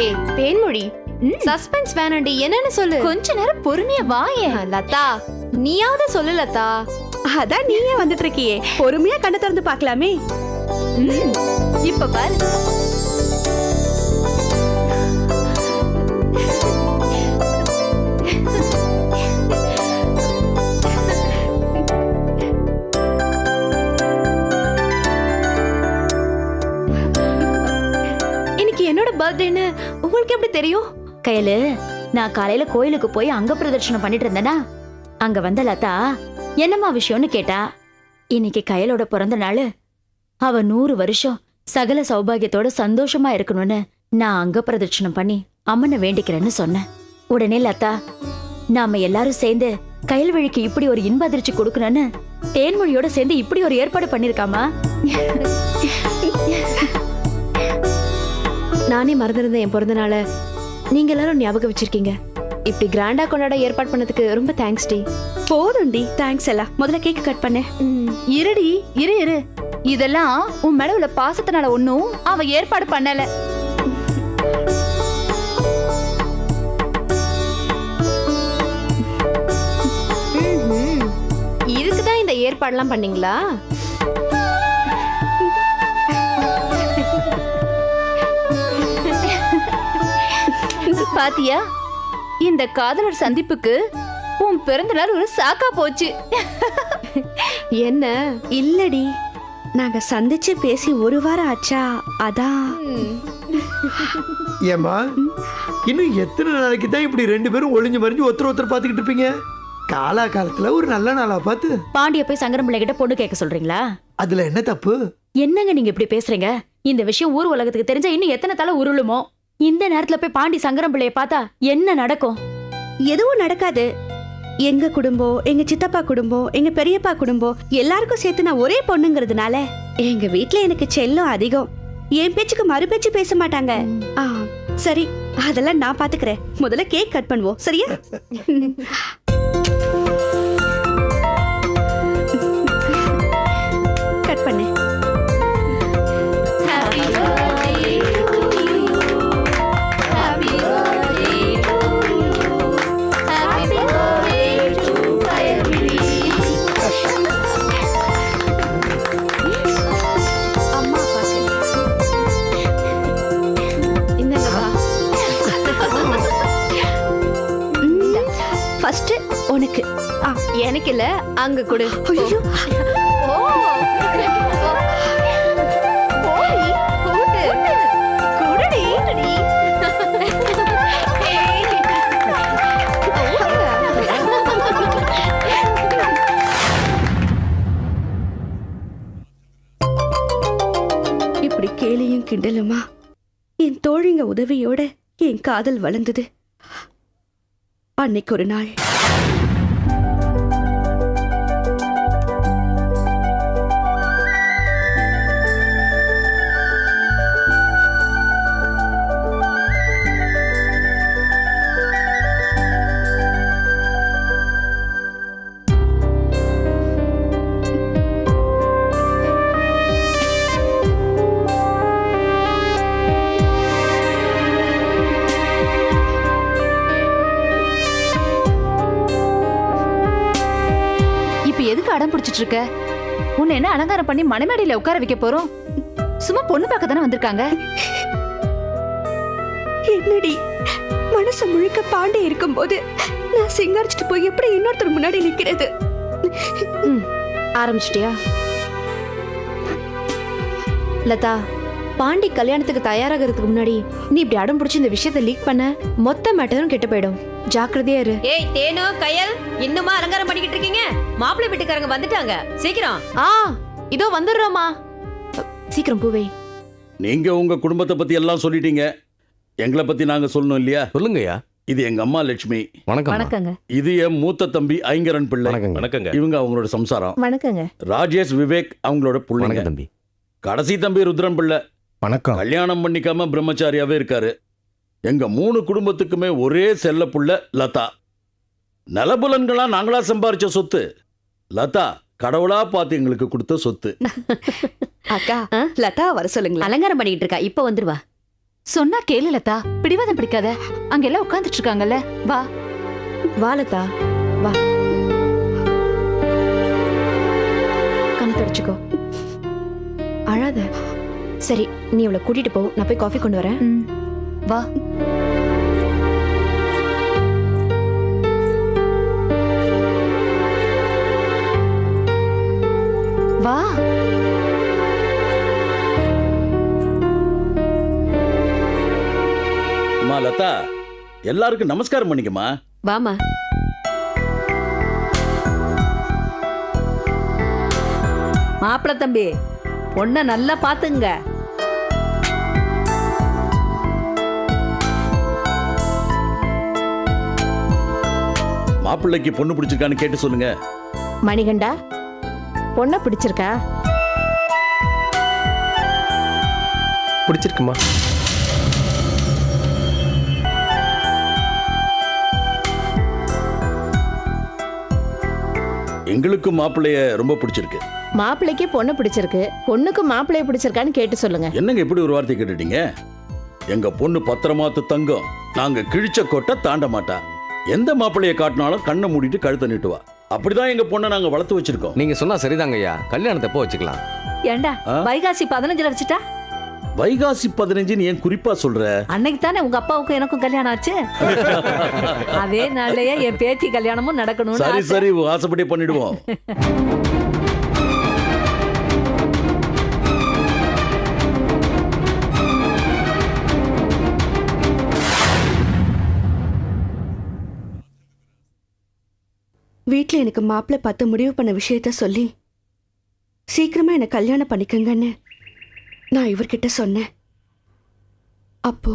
ஏய் தேன்மொழி. சஸ்பென்ஸ் வேணாண்டி என்னன்னு சொல்லு. கொஞ்ச நேரம் பொறுமையா வாயே. லதா நீயாவது சொல்லு லதா. அதான் நீயே வந்துட்டு இருக்கியே பொறுமையா கண்ணை திறந்து பார்க்கலாமே. இப்ப பாரு. இன்னைக்கு என்னோட பர்த்டேன்னு உங்களுக்கு எப்படி தெரியும்? கயலு நான் காலையில கோயிலுக்கு போய் அங்க பிரதட்சணம் பண்ணிட்டு இருந்தேனா? அங்க வந்த லதா என்னம்மா விஷயம்னு கேட்டா இன்னைக்கு கையலோட பிறந்த நாள். அவ நூறு வருஷம் சகல சௌபாகியத்தோட சந்தோஷமா இருக்கணும்னு நான் அங்க பிரதட்சணம் பண்ணி அம்மனை வேண்டிக்கிறேன்னு சொன்னேன். உடனே லதா நாம எல்லாரும் சேர்ந்து கயல்வழிக்கு இப்படி ஒரு இன்ப அதிர்ச்சி கொடுக்கணும்னு தேன்மொழியோட சேர்ந்து இப்படி ஒரு ஏற்பாடு பண்ணிருக்காமா? நானே மறந்திருந்தேன் என் பிறந்த நாளை நீங்க எல்லாரும் ஞாபகம் வச்சிருக்கீங்க. இப்படி கிராண்டா கொண்டாட ஏற்பாடு பண்ணதுக்கு ரொம்ப தேங்க்ஸ் டி. போதும்டி தேங்க்ஸ் எல்லாம் முதல்ல கேக் கட் பண்ணு. இருடி இரு இரு. இதெல்லாம் உன் மேல உள்ள பாசத்தினால ஒண்ணும் அவ ஏற்பாடு பண்ணல. இதுக்கு தான் இந்த ஏற்பாடுலாம் பண்ணீங்களா? பாத்தியா? இந்த காதலர் சந்திப்புக்கு உன் பிறந்த நாள் ஒரு சாக்கா போச்சு. என்ன? இல்லடி. நாங்க சந்திச்சு பேசி ஒரு வாரம் ஆச்சா? அதான் ஏம்மா இன்னும் எத்தனை நாளைக்கு தான் இப்படி ரெண்டு பேரும் ஒளிஞ்சு மறிஞ்சு ஒருத்தர் ஒருத்தர் பார்த்துக்கிட்டு இருப்பீங்க? காலா காலத்துல ஒரு நல்ல நாளா பார்த்து. பாண்டிய போய் சங்கரம் பிள்ளை கிட்ட பொண்ணு கேட்க சொல்றீங்களா? அதுல என்ன தப்பு? என்னங்க நீங்க இப்படி பேசுறீங்க? இந்த விஷயம் ஊர் உலகத்துக்கு தெரிஞ்சா இன்னும் எத்தனை தலை உருளுமோ? இந்த நேரத்துல போய் பாண்டி சங்கரம் பிள்ளைய பார்த்தா என்ன நடக்கும்? எதுவும் நடக்காது. எங்க குடும்பம் எங்க சித்தப்பா குடும்பம் எங்க பெரியப்பா குடும்பம் எல்லாருக்கும் சேர்த்து நான் ஒரே பொண்ணுங்கிறதுனால எங்க வீட்ல எனக்கு செல்லம் அதிகம். என் பேச்சுக்கு மறு பேச்சு பேச மாட்டாங்க. ஆ, சரி அதெல்லாம் நான் பாத்துக்கிறேன். முதல்ல கேக் கட் பண்ணுவோம் சரியா? ஆ எனக்கு இல்ல அங்க கொடு இப்படி கேலியும் கிண்டலுமா? என் தோழிங்க உதவியோட என் காதல் வளர்ந்தது. அன்னைக்கு ஒரு நாள். பிடிச்சிட்டு இருக்க உன்னை என்ன அலங்காரம் பண்ணி மணமேடையில உட்கார வைக்க போறோம்? சும்மா பொண்ணு பார்க்க தானே வந்திருக்காங்க? என்னடி? மனசு முழுக்க பாண்டே இருக்கும்போது நான் சிங்காரிச்சிட்டு போய் எப்படி இன்னொருத்தர் முன்னாடி நிக்கிறது? ஆரம்பிச்சிட்டியா? லதா பாண்டி கல்யாணத்துக்கு தயாராகிறதுக்கு முன்னாடி நீ இப்படி அடம் பிடிச்சி இந்த விஷயத்தை லீக் பண்ண மொத்த மேட்டரும் கெட்டு போயிடும். ஜாக்கிரதையா இரு. ஏய் தேனு கயல் இன்னுமா அலங்காரம் பண்ணிக்கிட்டு இருக்கீங்க? மாப்பிள்ளை வீட்டுக்காரங்க வந்துட்டாங்க. சீக்கிரம். ஆ இதோ வந்துடுறோமா சீக்கிரம் பூவே. நீங்க உங்க குடும்பத்தை பத்தி எல்லாம் சொல்லிட்டீங்க. எங்களை பத்தி நாங்க சொல்லணும் இல்லையா? சொல்லுங்கய்யா. இது எங்க அம்மா லட்சுமி. வணக்கம் வணக்கங்க. இது என் மூத்த தம்பி ஐங்கரன் பிள்ளை. வணக்கங்க. வணக்கங்க. இவங்க அவங்களோட சம்சாரம். வணக்கங்க. ராஜேஷ் விவேக் அவங்களோட பிள்ளைங்க. வணக்கம் தம்பி. கடைசி தம்பி ருத்ரன் பிள்ளை. வணக்கம். கல்யாணம் பண்ணிக்காம பிரம்மச்சாரியாவே இருக்காரு. எங்க மூணு குடும்பத்துக்குமே ஒரே செல்ல புள்ள லதா. நலபுலன்களா நாங்களா சம்பாரிச்ச சொத்து. லதா கடவுளா பார்த்து எங்களுக்கு கொடுத்த சொத்து. அக்கா லதா வர சொல்லுங்களேன். அலங்காரம் பண்ணிக்கிட்டு இருக்கா இப்ப வந்துருவா சொன்னா கேளு லதா பிடிவாதம் பிடிக்காத. அங்க எல்லாம் உட்கார்ந்துட்டு இருக்காங்கல்ல வா. வா லதா வா. கண்ணை தொடச்சுக்கோ. அழாத. சரி நீ இவளை கூட்டிட்டு போ. நான் போய் காஃபி கொண்டு வரேன். வா. வா. அம்மா லதா எல்லாருக்கும் நமஸ்காரம் பண்ணிக்கம்மா. வாமா மாப்பிள தம்பி பொண்ண நல்லா பாத்துங்க மாப்பிள்ளைக்கு பொண்ணு பிடிச்சிருக்கான்னு கேட்டு சொல்லுங்க. மணிகண்டா பொண்ணை பிடிச்சிருக்கா? பிடிச்சிருக்குமா? எங்களுக்கும் மாப்பிள்ளைய ரொம்ப பிடிச்சிருக்கு. மாப்பிள்ளைக்கு பொண்ணு பிடிச்சிருக்கு. பொண்ணுக்கு மாப்பிள்ளைய பிடிச்சிருக்கான்னு கேட்டு சொல்லுங்க. என்னங்க இப்படி ஒரு வார்த்தை கேட்டுட்டீங்க? எங்க பொண்ணு பத்திரமாத்து தங்கம். நாங்க கிழிச்ச கொட்டை தாண்ட மாட்டா. எந்த மாப்பிள்ளைய காட்டினாலும் கண்ணை மூடிட்டு கழுத்தை நீட்டுவா. அப்படிதான் எங்க பொண்ணை நாங்க வளர்த்து வச்சிருக்கோம். நீங்க சொன்னா சரிதாங்க ஐயா. கல்யாணத்தை எப்போ வச்சுக்கலாம்? ஏண்டா ஆ? வைகாசி பதினஞ்சுல வச்சுட்டா? வைகாசி பதினஞ்சுன்னு ஏன் குறிப்பா சொல்ற? அன்னைக்கு தானே உங்க அப்பாவுக்கும் எனக்கும் கல்யாணம் ஆச்சு? அதே நாள்லயே என் பேத்தி கல்யாணமும் நடக்கணும்னு சரி ஆசை. சரி உன் ஆசைப்படி பண்ணிடுவோம். வீட்டில் எனக்கு மாப்பிள்ளை பார்த்து முடிவு பண்ண விஷயத்த சொல்லி சீக்கிரமா என்னை கல்யாணம் பண்ணிக்கங்கன்னு நான் இவர்கிட்ட சொன்னேன். அப்போ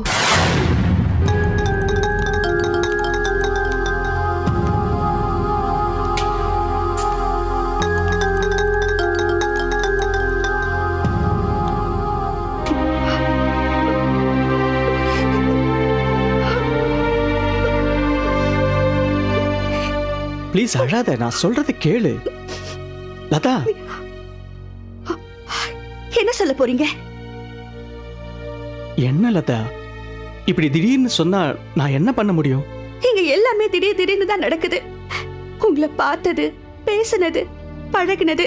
ப்ளீஸ் அழாத. நான் சொல்றத கேளு. லதா. என்ன சொல்ல போறீங்க? என்ன லதா? இப்படி திடீர்னு சொன்னா நான் என்ன பண்ண முடியும்? இங்க எல்லாமே திடீர் திடீர்னு தான் நடக்குது. உங்களை பார்த்தது பேசுனது பழகுனது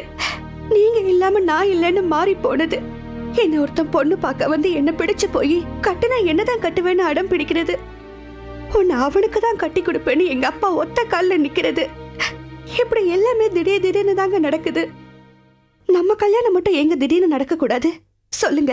நீங்க இல்லாம நான் இல்லைன்னு மாறி போனது. என்ன ஒருத்தன் பொண்ணு பார்க்க வந்து என்ன பிடிச்சு போய் கட்டுனா என்னதான் கட்டுவேன்னு அடம் பிடிக்கிறது? உன்னை அவனுக்கு தான் கட்டி கொடுப்பேன்னு எங்க அப்பா ஒத்த கால்ல நிக்கிறது. இப்படி எல்லாமே திடீர் திடீர்னு தாங்க நடக்குது? நம்ம கல்யாணம் மட்டும் எங்க திடீர்னு நடக்க கூடாது சொல்லுங்க.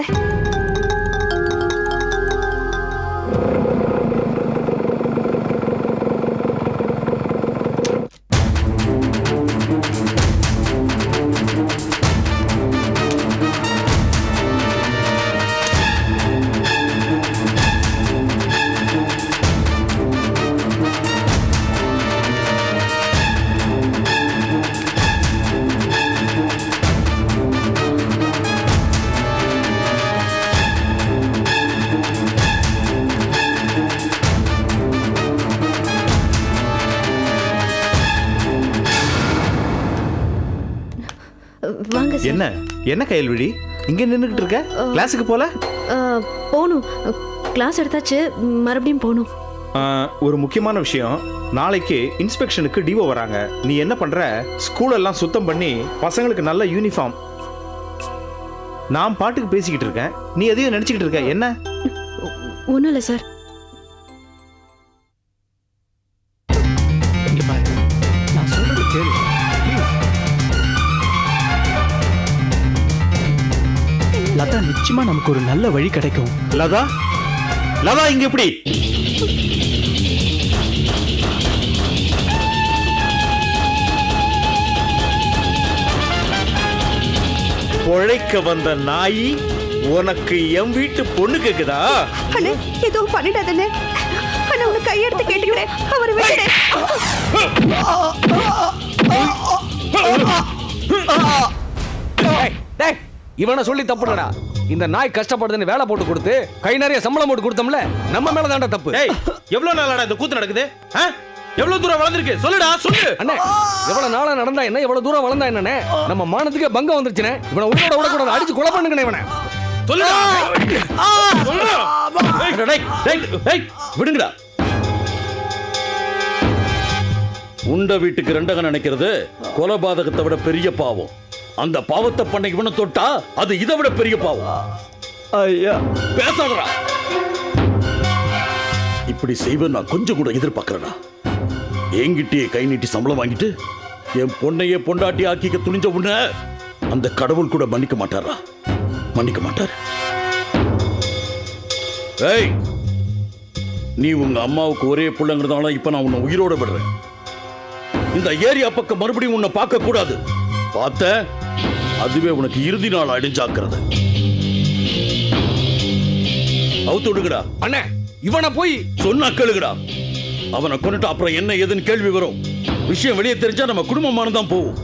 என்ன? என்ன கையல்விழி இங்க நின்னுகிட்டு இருக்க? கிளாஸுக்கு போல? போகணும் கிளாஸ் எடுத்தாச்சு மறுபடியும் போகணும் ஒரு முக்கியமான விஷயம். நாளைக்கு இன்ஸ்பெக்ஷனுக்கு டிஓ வராங்க. நீ என்ன பண்ற? ஸ்கூல் எல்லாம் சுத்தம் பண்ணி பசங்களுக்கு நல்ல யூனிஃபார்ம் நான் பாட்டுக்கு பேசிக்கிட்டு இருக்கேன். நீ எதையும் நினைச்சுக்கிட்டு இருக்க? என்ன? ஒன்றும் இல்லை சார். நிச்சயமா நமக்கு ஒரு நல்ல வழி கிடைக்கும். லதா? லதா இங்க எப்படி? பொழைக்க வந்த நாயி உனக்கு என் வீட்டு பொண்ணு கேக்குதா? அண்ணே எதுவும் பண்ணிடாதண்ணே. அண்ணா உனக்கு கையெடுத்து கேட்டுக்கிறேன். அவர் டேய் இவனை சொல்லி தப்புடா. இந்த நாய் கஷ்டப்படுதுன்னு வேலை போட்டு கொடுத்து கை நிறைய சம்பளம் போட்டு கொடுத்தோம்ல நம்ம மேல தான்டா தப்பு. டேய் எவ்வளவு நாளாடா இந்த கூத்து நடக்குது? எவ்வளவு தூரம் வளர்ந்துருக்கு? சொல்லுடா சொல்லு. அண்ணே எவ்வளவு நாளா நடந்தா என்ன எவ்வளவு தூரம் வளர்ந்தா என்னண்ணே? நம்ம மானத்துக்கே பங்கம் வந்துருச்சுனே இவனை உயிரோட விடக்கூடாது அடிச்சு கொலை பண்ணுங்கண்ணே இவனை. சொல்லுடா. டேய், டேய், டேய், விடுங்கடா. உண்ட வீட்டுக்கு ரெண்டகம் நினைக்கிறது கொலபாதகத்தை விட பெரிய பாவம். அந்த பாவத்தை பண்ண இவனை தொட்டா அது இதை விட பெரிய பாவம். ஐயா. பேசாதடா. இப்படி செய்வேன் நான் கொஞ்சம் கூட எதிர்பார்க்கறடா என்கிட்டயே கை நீட்டி சம்பளம் வாங்கிட்டு என் பொண்ணையே பொண்டாட்டி ஆக்கிக்க துணிஞ்ச உன்ன அந்த கடவுள் கூட மன்னிக்க மாட்டாரா? மன்னிக்க மாட்டார். ஏய் நீ உங்க அம்மாவுக்கு ஒரே பிள்ளைங்கிறதால இப்ப நான் உன்னை உயிரோட விடுறேன். இந்த ஏரியா பக்கம் மறுபடியும் உன்னை பார்க்க கூடாது பார்த்த அதுவே உனக்கு இறுதி நாள் அடிஞ்சாக்குறது அவுத்து விடுங்கடா அண்ணே இவனை போய் சொன்னா கேளுங்கடா. அவனை கொண்டுட்டு அப்புறம் என்ன ஏதுன்னு கேள்வி வரும். விஷயம் வெளியே தெரிஞ்சா நம்ம குடும்பமான தான் போகும்.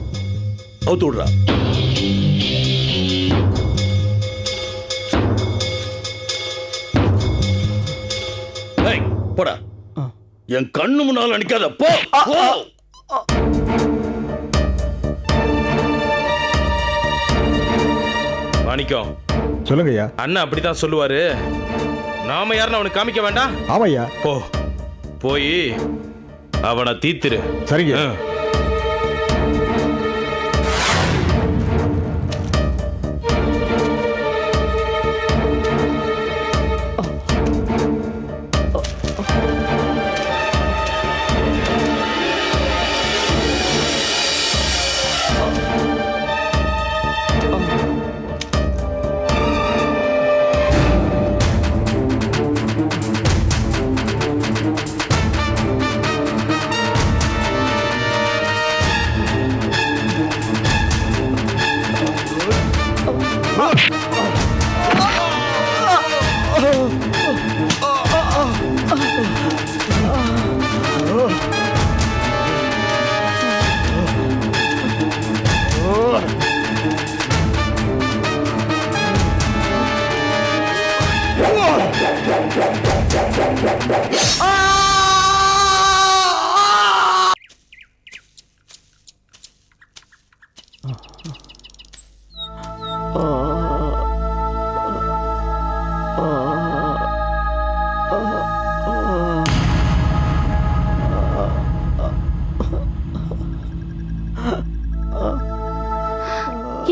அவுத்து விடுறா போடா. என் கண்ணு முன்னால நிக்காத போ. மாணிக்கம் சொல்லுங்க ஐயா அண்ணன் அப்படித்தான் சொல்லுவாரு. நாம யாருன்னு அவனுக்கு காமிக்க வேண்டாம்? ஆமாய்யா. போ. போய் அவனை தீத்துரு சரிங்க.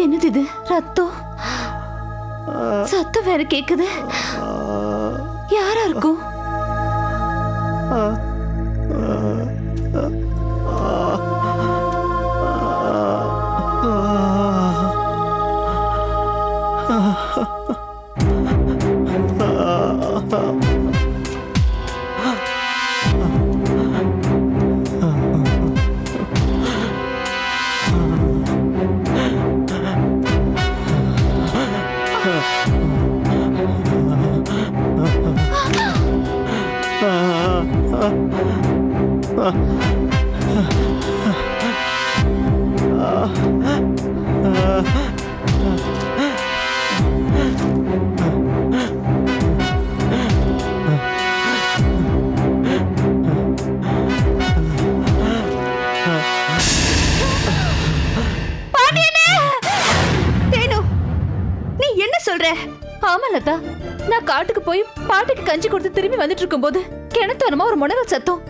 என்னது இது? ரத்தம் சத்தம் வேற கேக்குது. யாரா இருக்கும்? ஆமா லதா நான் காட்டுக்கு போய் பாட்டிக்கு கஞ்சி கொடுத்து திரும்பி வந்துட்டு இருக்கும்போது கிணத்தோரமா ஒரு முனகல் சத்தம்?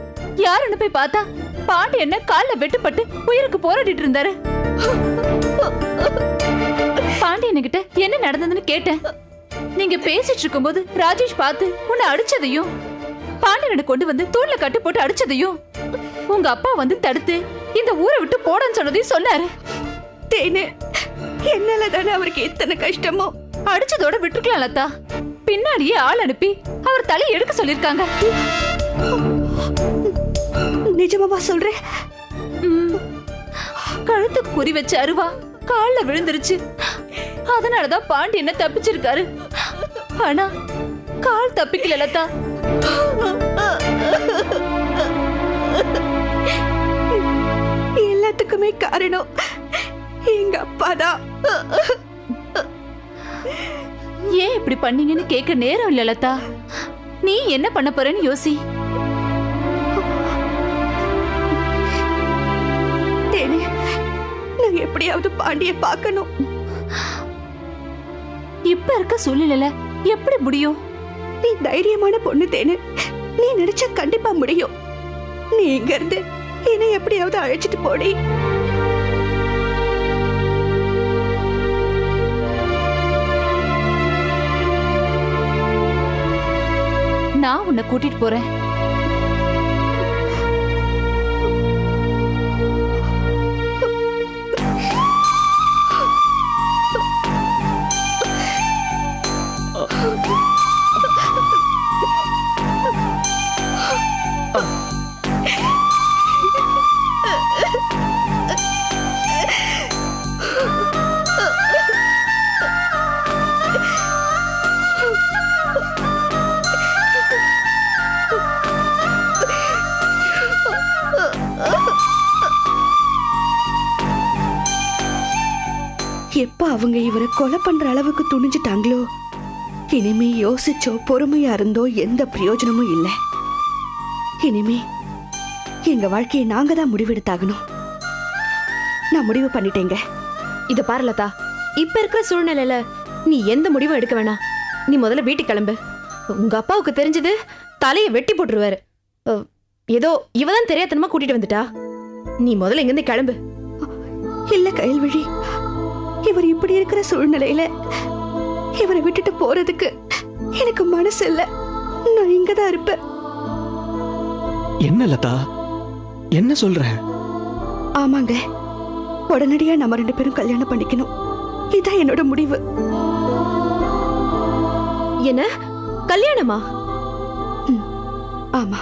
யாருன்னு போய் பார்த்தா? பாட்டி என்ன கால்ல வெட்டுப்பட்டு உயிருக்கு போராடிட்டு இருந்தாரு? பாண்டி என்ன நடந்ததுன்னு கேட்டேன். நீங்க பேசிட்டு இருக்கும்போது ராஜேஷ் பார்த்து உன்னை அடிச்சதையும் பாண்டியனை கொண்டு வந்து தூண்ல கட்டி போட்டு அடிச்சதையும் உங்க அப்பா வந்து தடுத்து இந்த ஊரை விட்டு போடன்னு சொன்னதையும் சொன்னாரு. தேனு என்னால தானே அவருக்கு எத்தனை கஷ்டமோ? அடிச்சதோட விட்டுருக்கலாம் லதா பின்னாடியே ஆள் அனுப்பி அவர் தலையை எடுக்க சொல்லிருக்காங்க நிஜமாவா சொல்ற? கழுத்துக்கு குறி வச்ச அருவா கால்ல விழுந்துருச்சு. அதனாலதான் பாண்டி என்ன தப்பிச்சிருக்காரு. ஆனா கால் தப்பிக்கல லதா. எல்லாத்துக்குமே காரணம் எங்க அப்பா தான் ஏன் இப்படி பண்ணீங்கன்னு கேட்க நேரம் இல்ல லதா. நீ என்ன பண்ண போறன்னு யோசி. தேனு நான் எப்படியாவது பாண்டிய பார்க்கணும். இப்ப இருக்க சூழ்நிலையில எப்படி முடியும்? நீ தைரியமான பொண்ணு தேனு. நீ நினைச்சா கண்டிப்பா முடியும். நீ இங்க இருந்து என்னை எப்படியாவது அழைச்சிட்டு போடி. நான் உன்னை கூட்டிட்டு போறேன். அவங்க இவரை கொலை பண்ற அளவுக்கு துணிஞ்சிட்டாங்களோ? இனிமே யோசிச்சோ பொறுமையா இருந்தோ எந்த பிரயோஜனமும் இல்லை. இனிமே எங்க வாழ்க்கையை நாங்க தான் முடிவெடுத்தாகணும். நான் முடிவு பண்ணிட்டேங்க. இத பாரு லதா. இப்ப இருக்கிற சூழ்நிலையில நீ எந்த முடிவும் எடுக்க வேணாம் நீ முதல்ல வீட்டுக்கு கிளம்பு. உங்க அப்பாவுக்கு தெரிஞ்சது தலையை வெட்டி போட்டுருவாரு. அஹ், ஏதோ இவதான் தெரியாதனமா கூட்டிட்டு வந்துட்டா. நீ முதல்ல இங்கிருந்து கிளம்பு. இல்ல கயல்விழி. இவர் இப்படி இருக்கிற சூழ்நிலையில இவரை விட்டுட்டு போறதுக்கு எனக்கு மனசு இல்ல. நான் இங்கதான் இருப்பேன். என்ன லதா? என்ன சொல்ற? ஆமாங்க. உடனடியா நம்ம ரெண்டு பேரும் கல்யாணம் பண்ணிக்கணும். இதான் என்னோட முடிவு. என்ன? கல்யாணமா? ஆமா.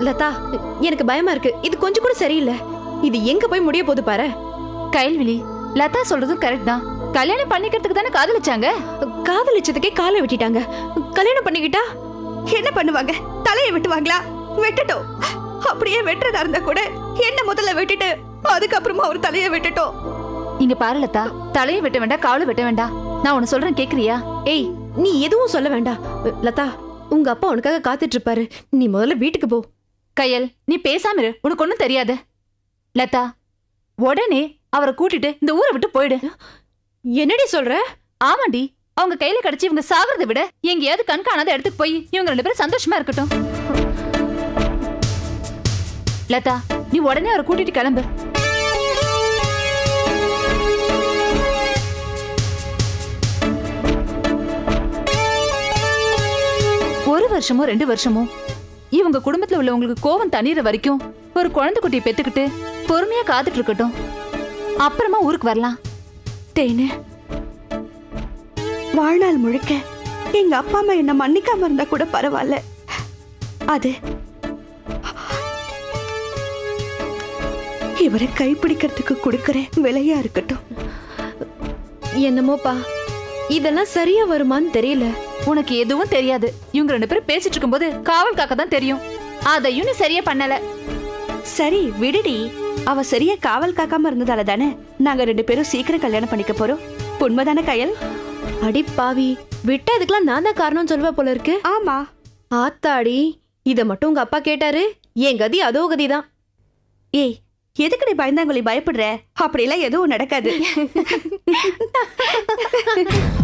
லதா எனக்கு பயமா இருக்கு. இது கொஞ்சம் கூட சரியில்லை. இது எங்க போய் முடிய போகுது பாரு. கைல்விழி லதா சொல்றதும் கரெக்ட் தான். கல்யாணம் பண்ணிக்கிறதுக்கு தானே காதலிச்சாங்க? காதலிச்சதுக்கே காலை வெட்டிட்டாங்க. கல்யாணம் பண்ணிக்கிட்டா என்ன பண்ணுவாங்க? தலையை வெட்டுவாங்களா? வெட்டட்டும். அப்படியே வெட்டுறதா இருந்தா கூட என்ன முதல்ல வெட்டிட்டு அதுக்கப்புறமா ஒரு தலையை வெட்டட்டும். இங்க பாரு லதா தலையை வெட்ட வேண்டாம் காலை வெட்ட வேண்டாம். நான் உன்னை சொல்றேன் கேக்குறியா? ஏய் நீ எதுவும் சொல்ல வேண்டாம். லதா உங்க அப்பா உனக்காக காத்துட்டு இருப்பாரு. நீ முதல்ல வீட்டுக்கு போ. கையல் நீ பேசாம இரு. உனக்கு ஒண்ணும் தெரியாது. லதா உடனே அவரை கூட்டிட்டு இந்த ஊரை விட்டு போயிடு. என்னடி சொல்ற? ஆமாண்டி அவங்க கையில கிடைச்சு இவங்க சாவறதை விட எங்கேயாவது கண்காணாத இடத்துக்கு போய் இவங்க ரெண்டு பேரும் சந்தோஷமா இருக்கட்டும். லதா நீ உடனே அவரை கூட்டிட்டு கிளம்பு. ஒரு வருஷமோ ரெண்டு வருஷமோ இவங்க குடும்பத்துல உள்ளவங்களுக்கு கோவம் தண்ணீர வரைக்கும் ஒரு குழந்தை குட்டியை பெத்துக்கிட்டு பொறுமையா காத்துட்டு இருக்கட்டும். அப்புறமா ஊருக்கு வரலாம். தேனு. வாழ்நாள் முழுக்க எங்க அப்பா அம்மா என்ன மன்னிக்காம இருந்தா கூட பரவாயில்ல. அது இவரை கைப்பிடிக்கிறதுக்கு கொடுக்கிற விலையா இருக்கட்டும். என்னமோப்பா இதெல்லாம் சரியா வருமான்னு தெரியல. உனக்கு எதுவும் தெரியாது. இவங்க ரெண்டு பேரும் பேசிட்டு இருக்கும்போது காவல் காக்க தான் தெரியும். அதையும் நீ சரியா பண்ணல. சரி விடுடி. அவ சரியா காவல் காக்காம இருந்ததால தானே நாங்க ரெண்டு பேரும் சீக்கிரம் கல்யாணம் பண்ணிக்க போறோம். உண்மைதானே கயல்? அடி பாவி விட்டதுக்கெல்லாம் நான் தான் காரணம் சொல்லுவ போல இருக்கு. ஆமா. ஆத்தாடி இத மட்டும் உங்க அப்பா கேட்டாரு. என் கதி அதோ கதிதான் ஏய் எதுக்கு நீ பயந்தாங்கொல்லி பயப்படுற? அப்படிலாம் எதுவும் நடக்காது.